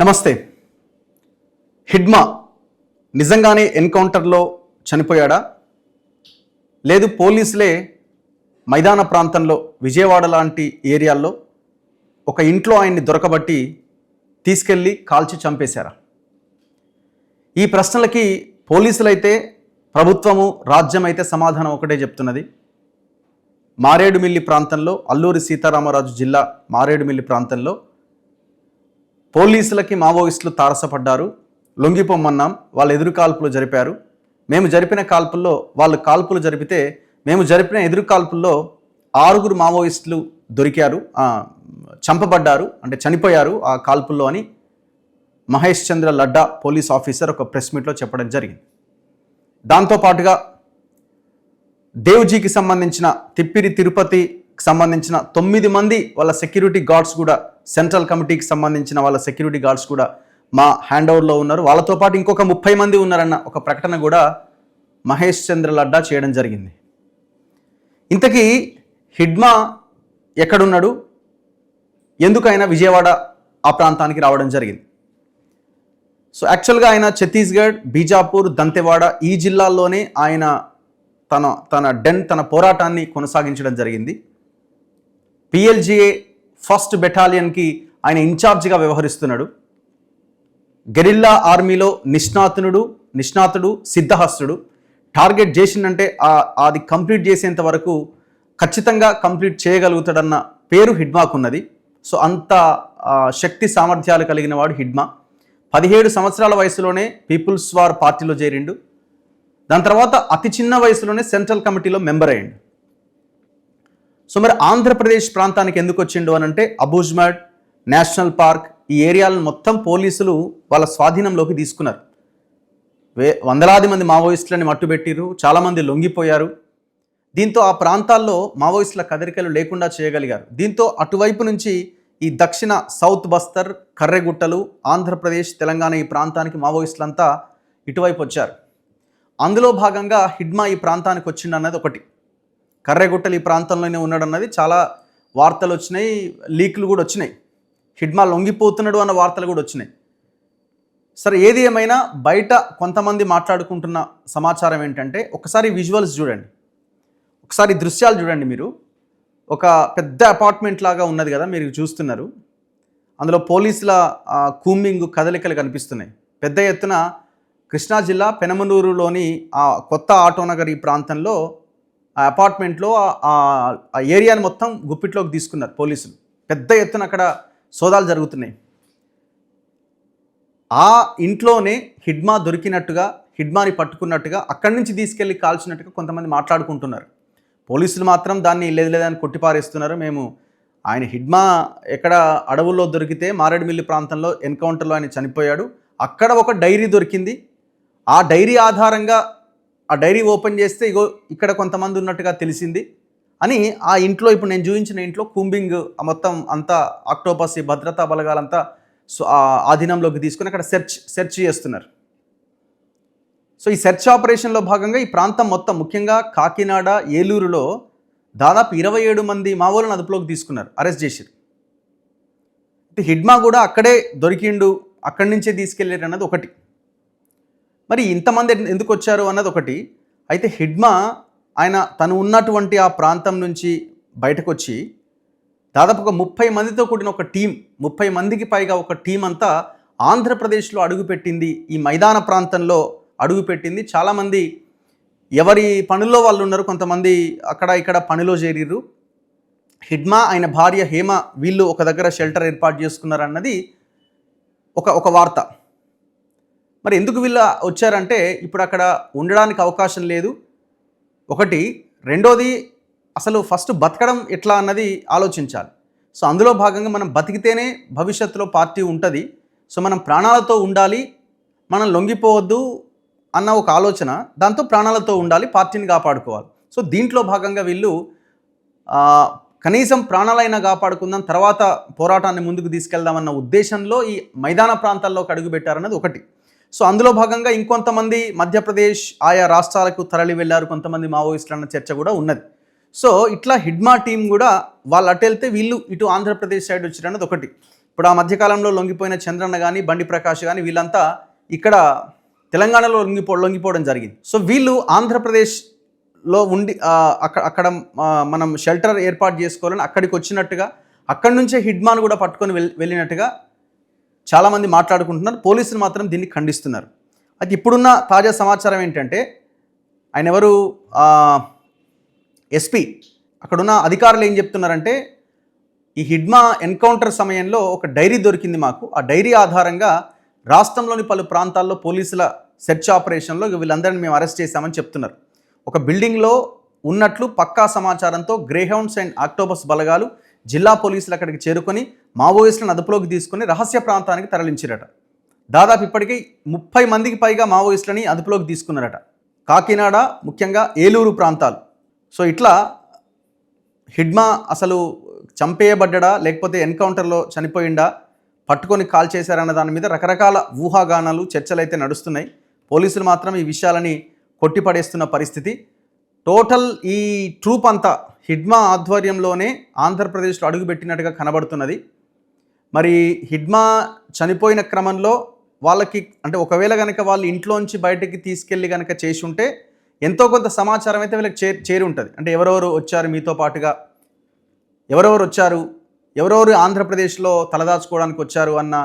నమస్తే. హిడ్మా నిజంగానే ఎన్కౌంటర్లో చనిపోయాడా? లేదు పోలీసులే మైదాన ప్రాంతంలో విజయవాడ లాంటి ఏరియాల్లో ఒక ఇంట్లో ఆయన్ని దొరకబట్టి తీసుకెళ్ళి కాల్చి చంపేశారా? ఈ ప్రశ్నలకి పోలీసులైతే ప్రభుత్వము రాజ్యం అయితే సమాధానం ఒకటే చెప్తున్నది. మారేడుమిల్లి ప్రాంతంలో అల్లూరి సీతారామరాజు జిల్లా మారేడుమిల్లి ప్రాంతంలో పోలీసులకి మావోయిస్టులు తారసపడ్డారు. లొంగిపోమన్నాం వాళ్ళు ఎదురు కాల్పులు జరిపారు. మేము జరిపిన కాల్పుల్లో వాళ్ళు కాల్పులు జరిపితే మేము జరిపిన ఎదురు కాల్పుల్లో ఆరుగురు మావోయిస్టులు దొరికారు. చంపబడ్డారు అంటే చనిపోయారు ఆ కాల్పుల్లో అని మహేష్ చంద్ర లడ్డా పోలీస్ ఆఫీసర్ ఒక ప్రెస్ మీట్లో చెప్పడం జరిగింది. దాంతోపాటుగా దేవ్జీకి సంబంధించిన తిప్పిరి తిరుపతి సంబంధించిన తొమ్మిది మంది వాళ్ళ సెక్యూరిటీ గార్డ్స్ కూడా సెంట్రల్ కమిటీకి సంబంధించిన వాళ్ళ సెక్యూరిటీ గార్డ్స్ కూడా మా హ్యాండ్ ఓవర్లో ఉన్నారు. వాళ్ళతో పాటు ఇంకొక ముప్పై మంది ఉన్నారన్న ఒక ప్రకటన కూడా మహేష్ చంద్ర లడ్డా చేయడం జరిగింది. ఇంతకీ హిడ్మా ఎక్కడున్నాడు? ఎందుకైనా విజయవాడ ఆ ప్రాంతానికి రావడం జరిగింది. సో యాక్చువల్గా ఆయన ఛత్తీస్గఢ్ బీజాపూర్ దంతెవాడ ఈ జిల్లాల్లోనే ఆయన తన తన డెన్ తన పోరాటాన్ని కొనసాగించడం జరిగింది. పిఎల్జిఏ ఫస్ట్ బెటాలియన్కి ఆయన ఇన్ఛార్జిగా వ్యవహరిస్తున్నాడు. గెరిల్లా ఆర్మీలో నిష్ణాతునుడు నిష్ణాతుడు సిద్ధహస్తుడు. టార్గెట్ చేసిందంటే అది కంప్లీట్ చేసేంత వరకు ఖచ్చితంగా కంప్లీట్ చేయగలుగుతాడన్న పేరు హిడ్మాకు ఉన్నది. సో అంత శక్తి సామర్థ్యాలు కలిగిన వాడు హిడ్మా. పదిహేడు సంవత్సరాల వయసులోనే పీపుల్స్ వార్ పార్టీలో చేరిండు. దాని తర్వాత అతి చిన్న వయసులోనే సెంట్రల్ కమిటీలో మెంబర్ అయ్యిండు. సో మరి ఆంధ్రప్రదేశ్ ప్రాంతానికి ఎందుకు వచ్చిండు అని అంటే అబూజ్మడ్ నేషనల్ పార్క్ ఈ ఏరియాలను మొత్తం పోలీసులు వాళ్ళ స్వాధీనంలోకి తీసుకున్నారు. వే వందలాది మంది మావోయిస్టులని మట్టుబెట్టిరు చాలామంది లొంగిపోయారు. దీంతో ఆ ప్రాంతాల్లో మావోయిస్టుల కదలికలు లేకుండా చేయగలిగారు. దీంతో అటువైపు నుంచి ఈ దక్షిణ సౌత్ బస్తర్ కర్రెగుట్టలు ఆంధ్రప్రదేశ్ తెలంగాణ ఈ ప్రాంతానికి మావోయిస్టులంతా ఇటువైపు వచ్చారు. అందులో భాగంగా హిడ్మా ఈ ప్రాంతానికి వచ్చిండు అన్నది ఒకటి. కర్రెగుట్టలు ఈ ప్రాంతంలోనే ఉన్నాడన్నది చాలా వార్తలు వచ్చినాయి లీక్లు కూడా వచ్చినాయి. హిడ్మా లొంగిపోతున్నాడు అన్న వార్తలు కూడా వచ్చినాయి. సరే ఏది ఏమైనా బయట కొంతమంది మాట్లాడుకుంటున్న సమాచారం ఏంటంటే ఒకసారి విజువల్స్ చూడండి. ఒకసారి దృశ్యాలు చూడండి మీరు. ఒక పెద్ద అపార్ట్మెంట్ లాగా ఉన్నది కదా మీరు చూస్తున్నారు. అందులో పోలీసుల కూమింగ్ కదలికలు కనిపిస్తున్నాయి. పెద్ద ఎత్తున కృష్ణా జిల్లా పెనమలూరులోని ఆ కొత్త ఆటోనగర్ ఈ ప్రాంతంలో ఆ అపార్ట్మెంట్లో ఆ- ఆ ఏరియాని మొత్తం గుప్పిట్లోకి తీసుకున్నారు పోలీసులు. పెద్ద ఎత్తున అక్కడ సోదాలు జరుగుతున్నాయి. ఆ ఇంట్లోనే హిడ్మా దొరికినట్టుగా హిడ్మాని పట్టుకున్నట్టుగా అక్కడి నుంచి తీసుకెళ్ళి కాల్చినట్టుగా కొంతమంది మాట్లాడుకుంటున్నారు. పోలీసులు మాత్రం దాన్ని లేదు లేదని కొట్టిపారేస్తున్నారు. మేము ఆయన హిడ్మా ఎక్కడ అడవుల్లో దొరికితే మారేడుమిల్లి ప్రాంతంలో ఎన్కౌంటర్లో ఆయన చనిపోయాడు. అక్కడ ఒక డైరీ దొరికింది. ఆ డైరీ ఆధారంగా ఆ డైరీ ఓపెన్ చేస్తే ఇగో ఇక్కడ కొంతమంది ఉన్నట్టుగా తెలిసింది. అని ఆ ఇంట్లో ఇప్పుడు నేను చూపించిన ఇంట్లో కూంబింగ్ మొత్తం అంతా ఆక్టోపస్ ఈ భద్రతా బలగాలంతా సో ఆ ఆధీనంలోకి తీసుకుని అక్కడ సెర్చ్ సెర్చ్ చేస్తున్నారు. సో ఈ సెర్చ్ ఆపరేషన్లో భాగంగా ఈ ప్రాంతం మొత్తం ముఖ్యంగా కాకినాడ ఏలూరులో దాదాపు ఇరవై ఏడు మంది మావోలను అదుపులోకి తీసుకున్నారు అరెస్ట్ చేశారు. హిడ్మా కూడా అక్కడే దొరికిండు అక్కడి నుంచే తీసుకెళ్ళారు అన్నది ఒకటి. మరి ఇంతమంది ఎందుకు వచ్చారు అన్నది ఒకటి. అయితే హిడ్మా ఆయన తను ఉన్నటువంటి ఆ ప్రాంతం నుంచి బయటకు వచ్చి దాదాపు ఒక ముప్పై మందితో కూడిన ఒక టీం ముప్పై మందికి పైగా ఒక టీం అంతా ఆంధ్రప్రదేశ్లో అడుగుపెట్టింది ఈ మైదాన ప్రాంతంలో అడుగుపెట్టింది. చాలామంది ఎవరి పనుల్లో వాళ్ళు ఉన్నారు కొంతమంది అక్కడ ఇక్కడ పనిలో చేరిర్రు. హిడ్మా ఆయన భార్య హేమ వీళ్ళు ఒక దగ్గర షెల్టర్ ఏర్పాటు చేసుకున్నారన్నది ఒక ఒక వార్త. మరి ఎందుకు వీళ్ళ వచ్చారంటే ఇప్పుడు అక్కడ ఉండడానికి అవకాశం లేదు. ఒకటి రెండోది అసలు ఫస్ట్ బతకడం ఎట్లా అన్నది ఆలోచించాలి. సో అందులో భాగంగా మనం బతికితేనే భవిష్యత్తులో పార్టీ ఉంటుంది. సో మనం ప్రాణాలతో ఉండాలి మనం లొంగిపోవద్దు అన్న ఒక ఆలోచన దాంతో ప్రాణాలతో ఉండాలి పార్టీని కాపాడుకోవాలి. సో దీంట్లో భాగంగా వీళ్ళు కనీసం ప్రాణాలైనా కాపాడుకుందాం తర్వాత పోరాటాన్ని ముందుకు తీసుకెళ్దామన్న ఉద్దేశంలో ఈ మైదాన ప్రాంతాల్లోకి అడుగుపెట్టారన్నది ఒకటి. సో అందులో భాగంగా ఇంకొంతమంది మధ్యప్రదేశ్ ఆయా రాష్ట్రాలకు తరలి వెళ్ళారు కొంతమంది మావోయిస్టులు అన్న చర్చ కూడా ఉన్నది. సో ఇట్లా హిడ్మా టీం కూడా వాళ్ళు అటు వెళ్తే వీళ్ళు ఇటు ఆంధ్రప్రదేశ్ సైడ్ వచ్చారన్నది ఒకటి. ఇప్పుడు ఆ మధ్యకాలంలో లొంగిపోయిన చంద్రన్న కానీ బండి ప్రకాష్ కానీ వీళ్ళంతా ఇక్కడ తెలంగాణలో లొంగిపో లొంగిపోవడం జరిగింది. సో వీళ్ళు ఆంధ్రప్రదేశ్లో ఉండి అక్కడ అక్కడ మనం షెల్టర్ ఏర్పాటు చేసుకోవాలని అక్కడికి వచ్చినట్టుగా అక్కడి నుంచే హిడ్మాన్ కూడా పట్టుకొని వెళ్ వెళ్ళినట్టుగా చాలామంది మాట్లాడుకుంటున్నారు పోలీసులు మాత్రం దీన్ని ఖండిస్తున్నారు. అయితే ఇప్పుడున్న తాజా సమాచారం ఏంటంటే ఆయన ఎవరు? ఎస్పీ. అక్కడున్న అధికారులు ఏం చెప్తున్నారంటే ఈ హిడ్మా ఎన్కౌంటర్ సమయంలో ఒక డైరీ దొరికింది మాకు. ఆ డైరీ ఆధారంగా రాష్ట్రంలోని పలు ప్రాంతాల్లో పోలీసుల సెర్చ్ ఆపరేషన్లో వీళ్ళందరినీ మేము అరెస్ట్ చేశామని చెప్తున్నారు. ఒక బిల్డింగ్లో ఉన్నట్లు పక్కా సమాచారంతో గ్రేహౌండ్స్ అండ్ ఆక్టోబస్ బలగాలు జిల్లా పోలీసులు అక్కడికి చేరుకొని మావోయిస్టులను అదుపులోకి తీసుకుని రహస్య ప్రాంతానికి తరలించారట. దాదాపు ఇప్పటికీ ముప్పై మందికి పైగా మావోయిస్టులని అదుపులోకి తీసుకున్నారట. కాకినాడ ముఖ్యంగా ఏలూరు ప్రాంతాలు. సో ఇట్లా హిడ్మా అసలు చంపేయబడ్డా లేకపోతే ఎన్కౌంటర్లో చనిపోయిండా పట్టుకొని కాల్ చేశారన్న దాని మీద రకరకాల ఊహాగానాలు చర్చలు అయితే నడుస్తున్నాయి. పోలీసులు మాత్రం ఈ విషయాలని కొట్టిపడేస్తున్న పరిస్థితి. టోటల్ ఈ ట్రూప్ అంతా హిడ్మా ఆధ్వర్యంలోనే ఆంధ్రప్రదేశ్లో అడుగుపెట్టినట్టుగా కనబడుతున్నది. మరి హిడ్మా చనిపోయిన క్రమంలో వాళ్ళకి అంటే ఒకవేళ కనుక వాళ్ళు ఇంట్లోంచి బయటకి తీసుకెళ్ళి కనుక చేసి ఉంటే ఎంతో కొంత సమాచారం అయితే వీళ్ళకి చే చేరి ఉంటుంది. అంటే ఎవరెవరు వచ్చారు మీతో పాటుగా? ఎవరెవరు వచ్చారు? ఎవరెవరు ఆంధ్రప్రదేశ్లో తలదాచుకోవడానికి వచ్చారు అన్న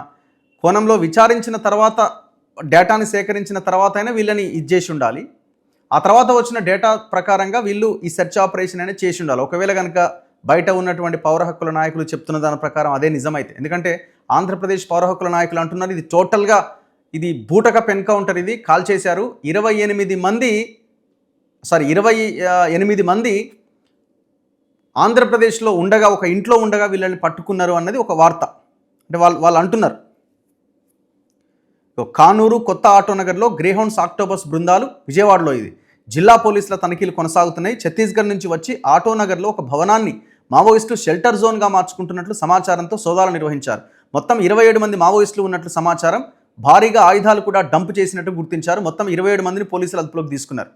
కోణంలో విచారించిన తర్వాత డేటాని సేకరించిన తర్వాత అయినా వీళ్ళని ఇది చేసి ఉండాలి ఆ తర్వాత వచ్చిన డేటా ప్రకారంగా వీళ్ళు ఈ సెర్చ్ ఆపరేషన్ అనేది చేసి ఉండాలి ఒకవేళ కనుక బయట ఉన్నటువంటి పౌర హక్కుల నాయకులు చెప్తున్న దాని ప్రకారం అదే నిజమైతే. ఎందుకంటే ఆంధ్రప్రదేశ్ పౌర హక్కుల నాయకులు అంటున్నారు ఇది టోటల్గా ఇది బూటకప్ ఎన్కౌంటర్ ఇది కాల్ చేశారు ఇరవై ఎనిమిది మంది సారీ ఇరవై ఎనిమిది మంది ఆంధ్రప్రదేశ్లో ఉండగా ఒక ఇంట్లో ఉండగా వీళ్ళని పట్టుకున్నారు అన్నది ఒక వార్త. అంటే వాళ్ళు వాళ్ళు అంటున్నారు. కానూరు కొత్త ఆటోనగర్లో గ్రేహౌండ్స్ ఆక్టోబస్ బృందాలు విజయవాడలో ఇది. జిల్లా పోలీసుల తనిఖీలు కొనసాగుతున్నాయి. ఛత్తీస్గఢ్ నుంచి వచ్చి ఆటోనగర్లో ఒక భవనాన్ని మావోయిస్టులు షెల్టర్ జోన్గా మార్చుకుంటున్నట్లు సమాచారంతో సోదాలు నిర్వహించారు. మొత్తం ఇరవై ఏడు మంది మావోయిస్టులు ఉన్నట్లు సమాచారం. భారీగా ఆయుధాలు కూడా డంప్ చేసినట్టు గుర్తించారు. మొత్తం ఇరవై ఏడు మందిని పోలీసులు అదుపులోకి తీసుకున్నారు.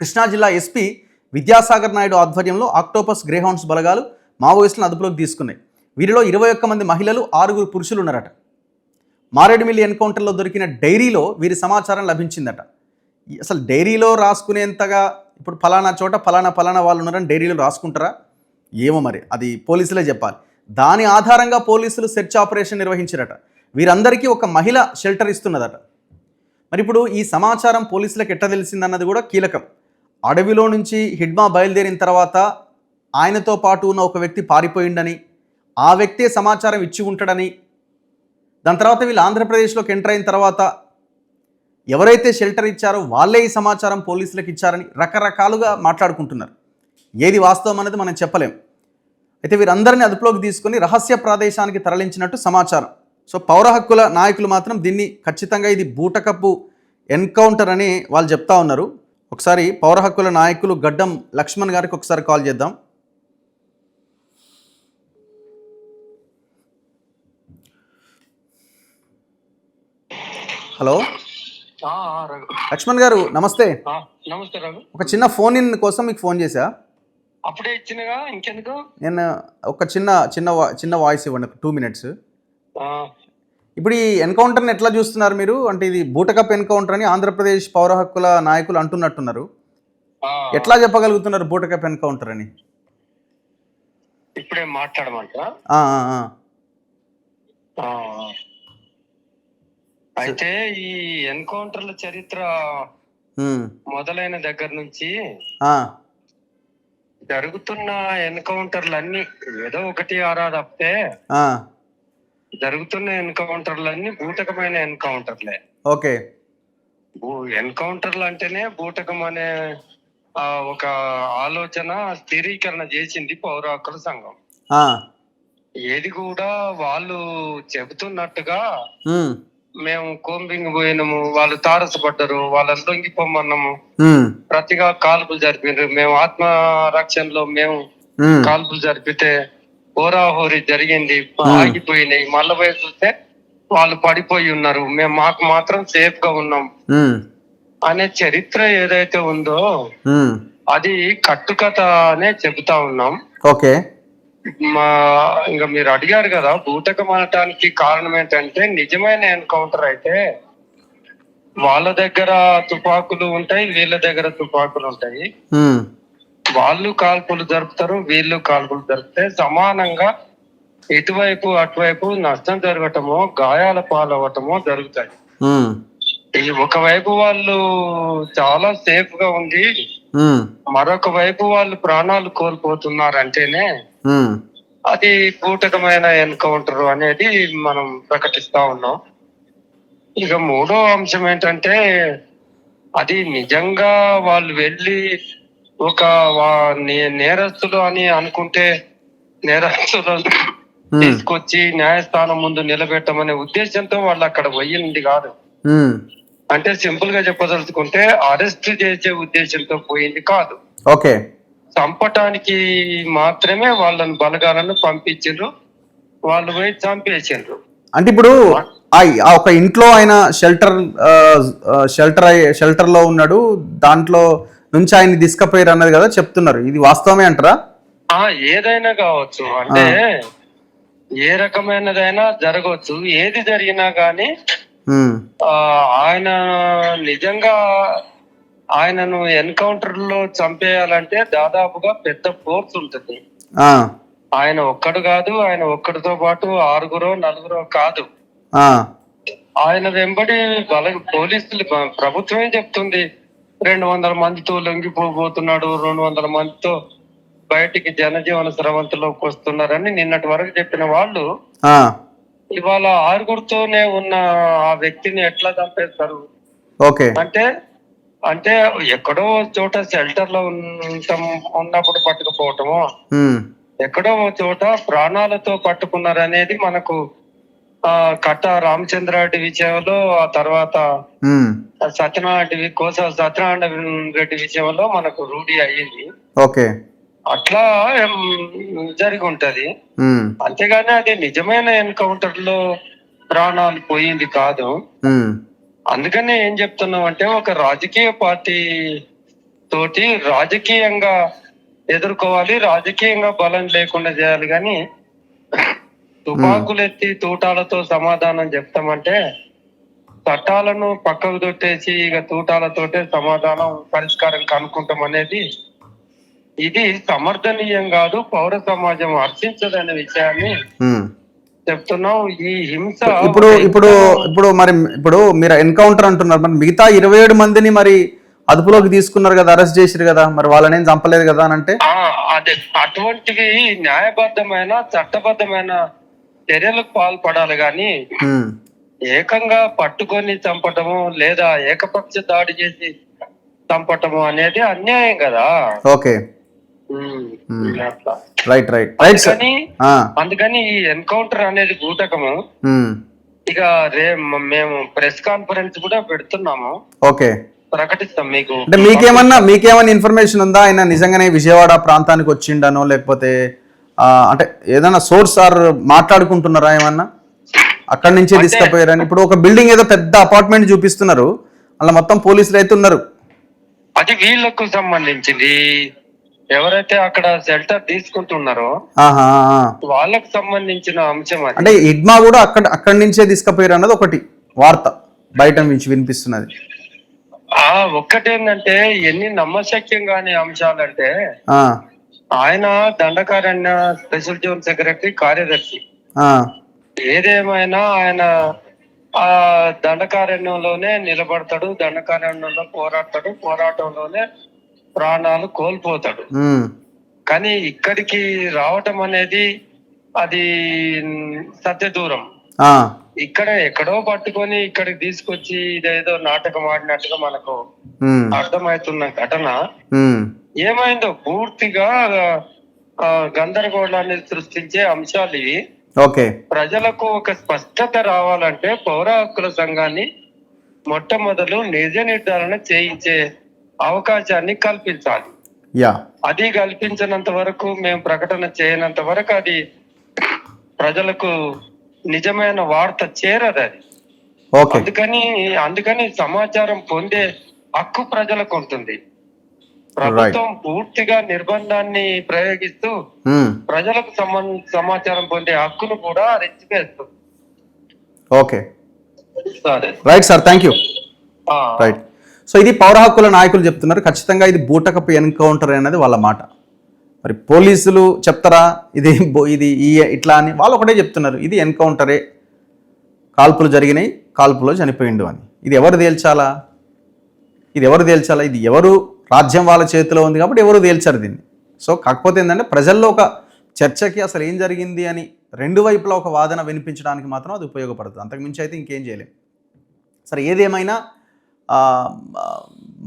కృష్ణా జిల్లా ఎస్పీ విద్యాసాగర్ నాయుడు ఆధ్వర్యంలో ఆక్టోపస్ గ్రేహౌండ్స్ బలగాలు మావోయిస్టులను అదుపులోకి తీసుకున్నాయి. వీరిలో ఇరవై ఒక్క మంది మహిళలు ఆరుగురు పురుషులు ఉన్నారట మారేడుమిల్లి ఎన్కౌంటర్లో దొరికిన డైరీలో వీరి సమాచారం లభించిందట. అసలు డైరీలో రాసుకునేంతగా ఇప్పుడు ఫలానా చోట ఫలానా ఫలానా వాళ్ళు ఉన్నారని డైరీలో రాసుకుంటారా? ఏమో మరి? అది పోలీసులే చెప్పాలి. దాని ఆధారంగా పోలీసులు సెర్చ్ ఆపరేషన్ నిర్వహించారట. వీరందరికీ ఒక మహిళ షెల్టర్ ఇస్తున్నదట. మరి ఇప్పుడు ఈ సమాచారం పోలీసులకు ఎట్ట తెలిసిందన్నది కూడా కీలకం. అడవిలో నుంచి హిడ్మా బయలుదేరిన తర్వాత ఆయనతో పాటు ఉన్న ఒక వ్యక్తి పారిపోయిండని ఆ వ్యక్తే సమాచారం ఇచ్చి ఉంటాడని దాని తర్వాత వీళ్ళు ఆంధ్రప్రదేశ్లోకి ఎంటర్ అయిన తర్వాత ఎవరైతే షెల్టర్ ఇచ్చారో వాళ్ళే ఈ సమాచారం పోలీసులకు ఇచ్చారని రకరకాలుగా మాట్లాడుకుంటున్నారు. ఏది వాస్తవం అనేది మనం చెప్పలేం. అయితే వీరందరినీ అదుపులోకి తీసుకొని రహస్య ప్రదేశానికి తరలించినట్టు సమాచారం. సో పౌర హక్కుల నాయకులు మాత్రం దీన్ని ఖచ్చితంగా ఇది బూటకప్పు ఎన్కౌంటర్ అని వాళ్ళు చెప్తా ఉన్నారు. ఒకసారి పౌర హక్కుల నాయకులు గడ్డం లక్ష్మణ్ గారికి ఒకసారి కాల్ చేద్దాం. హలో? లక్ష్మణ్ గారు నమస్తే. నమస్తే ఒక చిన్న ఫోన్ ఇన్ కోసం మీకు ఫోన్ చేశా. అప్పుడే ఇచ్చినగా ఇంకెందుకు? నేను ఒక చిన్న చిన్న చిన్న వాయిస్ ఇవ్వండి టూ మినిట్స్ ఇప్పుడు ఈ ఎన్కౌంటర్ని ఎట్లా చూస్తున్నారు మీరు? అంటే ఇది బూటకప్ ఎన్కౌంటర్ అని ఆంధ్రప్రదేశ్ పౌర హక్కుల నాయకులు అంటున్నట్టున్నారు. ఎట్లా చెప్పగలుగుతున్నారు బూటకప్ ఎన్కౌంటర్ అని? ఇప్పుడే మాట్లాడమంట? ఆ, ఆ, ఆ. ఆ. అయితే ఈ ఎన్కౌంటర్ల చరిత్ర మొదలైన దగ్గర నుంచి జరుగుతున్న ఎన్కౌంటర్లు అన్ని ఏదో ఒకటి ఆరా తప్పితే జరుగుతున్న ఎన్కౌంటర్లు అన్ని బూటకమైన ఎన్కౌంటర్లే. ఓకే. ఎన్కౌంటర్లు అంటేనే బూటకం అనే ఒక ఆలోచన స్థిరీకరణ చేసింది పౌర హక్కుల సంఘం ఏది కూడా వాళ్ళు చెబుతున్నట్టుగా మేము కోంబింగ్ పోయినాము వాళ్ళు తారసపడ్డారు వాళ్ళని లొంగిపోమన్నాము. ఉమ్, ప్రతిగా కాల్పులు జరిపినారు మేము ఆత్మ రక్షణలో మేము కాల్పులు జరిపితే హోరాహోరీ జరిగింది ఆగిపోయినాయి. మళ్ళీ పోయి చూస్తే వాళ్ళు పడిపోయి ఉన్నారు. మేము మాకు మాత్రం సేఫ్గా ఉన్నాం అనే చరిత్ర ఏదైతే ఉందో అది కట్టుకథ అనే చెబుతా ఉన్నాం. ఓకే. మా ఇంకా మీరు అడిగారు కదా బూటకం అనటానికి కారణం ఏంటంటే నిజమైన ఎన్కౌంటర్ అయితే వాళ్ళ దగ్గర తుపాకులు ఉంటాయి వీళ్ళ దగ్గర తుపాకులు ఉంటాయి. వాళ్ళు కాల్పులు జరుపుతారు వీళ్ళు కాల్పులు జరిపితే సమానంగా ఇటువైపు అటువైపు నష్టం జరగటమో గాయాల పాలవటమో జరుగుతాయి. ఒకవైపు వాళ్ళు చాలా సేఫ్గా ఉంది మరొక వైపు వాళ్ళు ప్రాణాలు కోల్పోతున్నారంటేనే అది బూటకమైన ఎన్కౌంటర్ అనేది మనం ప్రకటిస్తా ఉన్నాం. ఇక మూడో అంశం ఏంటంటే అది నిజంగా వాళ్ళు వెళ్ళి ఒక నేరస్తులు అని అనుకుంటే నేరస్తులను తీసుకొచ్చి న్యాయస్థానం ముందు నిలబెట్టమనే ఉద్దేశంతో వాళ్ళు అక్కడ పోయింది కాదు. అంటే సింపుల్గా చెప్పదలుచుకుంటే అరెస్ట్ చేసే ఉద్దేశంతో పోయింది కాదు. ఓకే. చంపటానికి మాత్రమే వాళ్ళని బలగాలను పంపించిండ్రు వాళ్ళు పోయి చంపేసిండ్రు. అంటే ఇప్పుడు ఆ ఆ ఒక ఇంట్లో ఆయన షెల్టర్ షెల్టర్ షెల్టర్లో ఉన్నాడు దాంట్లో నుంచి ఆయన తీసుకుపోయారు అన్నది కదా చెప్తున్నారు. ఇది వాస్తవమే అంటారా? ఆ ఏదైనా కావచ్చు. అంటే ఏ రకమైనదైనా జరగవచ్చు. ఏది జరిగినా గానీ ఆయన నిజంగా ఆయనను ఎన్కౌంటర్లో చంపేయాలంటే దాదాపుగా పెద్ద ఫోర్స్ ఉంటుంది. ఆయన ఒక్కడు కాదు ఆయన ఒక్కడితో పాటు ఆరుగురో నలుగురో కాదు. ఆయన వెంబడి బల పోలీసులు ప్రభుత్వమే చెప్తుంది? రెండు వందల మందితో లొంగిపోబోతున్నాడు రెండు వందల మందితో బయటికి జనజీవన స్రవంతిలోకి వస్తున్నారని నిన్నటి వరకు చెప్పిన వాళ్ళు ఇవాళ ఆరుగురితోనే ఉన్న ఆ వ్యక్తిని ఎట్లా చంపేస్తారు? ఓకే. అంటే అంటే ఎక్కడో చోట షెల్టర్లో ఉంటాం ఉన్నప్పుడు పట్టుకుపోవటము? ఎక్కడో చోట ప్రాణాలతో పట్టుకున్నారనేది మనకు ఆ కట్ట రామచంద్రారెడ్డి విషయంలో ఆ తర్వాత సత్యనారాయణ కోస సత్యనారాయణ రెడ్డి విషయంలో మనకు రూఢి అయ్యింది. ఓకే. అట్లా జరిగి ఉంటది. అంతేగాని అది నిజమైన ఎన్కౌంటర్లో ప్రాణాలు పోయింది కాదు. అందుకనే ఏం చెప్తున్నాం అంటే ఒక రాజకీయ పార్టీ తోటి రాజకీయంగా ఎదుర్కోవాలి రాజకీయంగా బలం లేకుండా చేయాలి కానీ తుపాకులు ఎత్తి తూటాలతో సమాధానం చెప్తామంటే చట్టాలను పక్కకు దొట్టేసి ఇక తూటాలతోటే సమాధానం పరిష్కారం కనుక్కుంటాం అనేది ఇది సమర్థనీయం కాదు పౌర సమాజం హర్షించదనే విషయాన్ని. చెప్తున్నాం. ఈ హింస ఇప్పుడు ఇప్పుడు ఇప్పుడు మరి ఇప్పుడు మీరు ఎన్కౌంటర్ అంటున్నారు. మరి మిగతా ఇరవై ఏడు మందిని మరి అదుపులోకి తీసుకున్నారు కదా అరెస్ట్ చేసిరు కదా మరి వాళ్ళని ఏం చంపలేదు కదా అని అంటే? అదే అటువంటివి న్యాయబద్ధమైన చట్టబద్ధమైన చర్యలకు పాల్పడాలి గాని ఉమ్, ఏకంగా పట్టుకొని చంపటము లేదా ఏకపక్ష దాడి చేసి చంపటము అనేది అన్యాయం కదా. Okay. Right right right sir అందుకని ఈ ఎన్కౌంటర్ అనేది బూటకము ఇక రే మేము ప్రెస్ కాన్ఫరెన్స్ కూడా పెడుతున్నాము. ఓకే. ప్రకటిస్తాం మీకు. అంటే మీకేమన్నా మీకేమన్నా ఇన్ఫర్మేషన్ ఉందా? ఆయన నిజంగానే విజయవాడ ప్రాంతానికి వచ్చిండనో లేకపోతే అంటే ఏదైనా సోర్స్ ఆర్ మాట్లాడుకుంటున్నారా ఏమన్నా? అక్కడి నుంచే తీసుకుపోయారని. ఇప్పుడు ఒక బిల్డింగ్ ఏదో పెద్ద అపార్ట్మెంట్ చూపిస్తున్నారు. అలా మొత్తం పోలీసులు అయితే ఉన్నారు అది వీళ్ళకు సంబంధించింది. ఎవరైతే అక్కడ షెల్టర్ తీసుకుంటున్నారో. వాళ్ళకు సంబంధించిన అంశం అంటే ఇడ్మా కూడా అక్కడ అక్కడి నుంచే తీసుకుపోయారు అన్నది ఒకటి వార్త బయట నుంచి వినిపిస్తున్నది. ఆ ఒక్కటేంటంటే ఎన్ని నమ్మశక్యం కాని అంశాలంటే ఆయన దండకారణ్య స్పెషల్ జోన్ సెక్రటరీ కార్యదర్శి. ఏదేమైనా ఆయన ఆ దండకారణ్యంలోనే నిలబడతాడు దండకారణ్యంలో పోరాడతాడు పోరాటంలోనే ప్రాణాలు కోల్పోతాడు. కానీ ఇక్కడికి రావటం అనేది అది సత్య దూరం. ఇక్కడ ఎక్కడో పట్టుకొని ఇక్కడికి తీసుకొచ్చి ఇదేదో నాటకం ఆడినట్టుగా మనకు అర్థమవుతున్న ఘటన. ఏమైందో పూర్తిగా గందరగోళాన్ని సృష్టించే అంశాలు ఇవి. ఓకే. ప్రజలకు ఒక స్పష్టత రావాలంటే పౌర హక్కుల సంఘాన్ని మొట్టమొదలు నిజ నిర్ధారణ చేయించే అవకాశాన్ని కల్పించాలి. అది కల్పించినంత వరకు మేము ప్రకటన చేయనంత వరకు అది ప్రజలకు నిజమైన వార్త చేరదు అది. అందుకని అందుకని సమాచారం పొందే హక్కు ప్రజలకు ఉంటుంది. ప్రభుత్వం పూర్తిగా నిర్బంధాన్ని ప్రయోగిస్తూ మ్మ్. ప్రజలకు సమాచారం పొందే హక్కును కూడా రెచ్చివేస్తుంది ఓకే. సరే. Right sir thank you right so ఇది పౌర హక్కుల నాయకులు చెప్తున్నారు. ఖచ్చితంగా ఇది బూటకపు ఎన్కౌంటర్ అనేది వాళ్ళ మాట. మరి పోలీసులు చెప్తారా? ఇది బో- ఇది ఈ ఇట్లా అని వాళ్ళు ఒకటే చెప్తున్నారు. ఇది ఎన్కౌంటరే. కాల్పులు జరిగినాయి కాల్పులో చనిపోయిండు అని. ఇది ఎవరు తేల్చాలా? ఇది ఎవరు తేల్చాలా? ఇది ఎవరు రాజ్యం వాళ్ళ చేతిలో ఉంది కాబట్టి ఎవరు తేల్చారు దీన్ని? సో కాకపోతే ఏంటంటే ప్రజల్లో ఒక చర్చకి అసలు ఏం జరిగింది అని రెండు వైపులా ఒక వాదన వినిపించడానికి మాత్రం అది ఉపయోగపడుతుంది. అంతకుమించి అయితే ఇంకేం చేయలేం. సరే ఏదేమైనా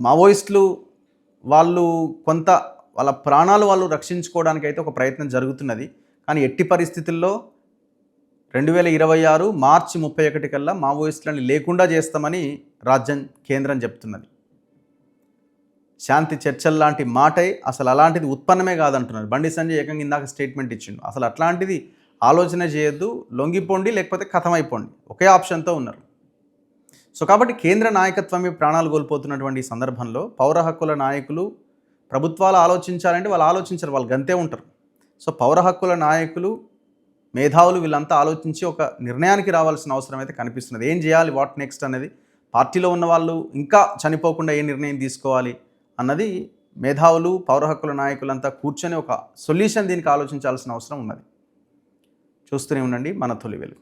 మావోయిస్టులు వాళ్ళు కొంత వాళ్ళ ప్రాణాలు వాళ్ళు రక్షించుకోవడానికి అయితే ఒక ప్రయత్నం జరుగుతున్నది. కానీ ఎట్టి పరిస్థితుల్లో రెండు వేల ఇరవై ఆరు మార్చి ముప్పై ఒకటి కల్లా మావోయిస్టులని లేకుండా చేస్తామని రాజ్యం కేంద్రం చెప్తున్నది. శాంతి చర్చలు లాంటి మాటే అసలు అలాంటిది ఉత్పన్నమే కాదంటున్నారు. బండి సంజయ్ ఏకంగా ఇందాక స్టేట్మెంట్ ఇచ్చిండు. అసలు అట్లాంటిది ఆలోచన చేయొద్దు లొంగిపోండి లేకపోతే కథమైపోండి. ఒకే ఆప్షన్తో ఉన్నారు. సో కాబట్టి కేంద్ర నాయకత్వమే ప్రాణాలు కోల్పోతున్నటువంటి సందర్భంలో పౌర హక్కుల నాయకులు ప్రభుత్వాలు ఆలోచించాలంటే వాళ్ళు ఆలోచించరు వాళ్ళు గంతే ఉంటారు. సో పౌర హక్కుల నాయకులు మేధావులు వీళ్ళంతా ఆలోచించి ఒక నిర్ణయానికి రావాల్సిన అవసరం అయితే కనిపిస్తున్నది. ఏం చేయాలి వాట్ నెక్స్ట్ అనేది? పార్టీలో ఉన్న వాళ్ళు ఇంకా చనిపోకుండా ఏ నిర్ణయం తీసుకోవాలి అన్నది మేధావులు పౌర హక్కుల నాయకులంతా కూర్చొని ఒక సొల్యూషన్ దీనికి ఆలోచించాల్సిన అవసరం ఉన్నది. చూస్తూనే ఉండండి మన తొలి వెలుగు.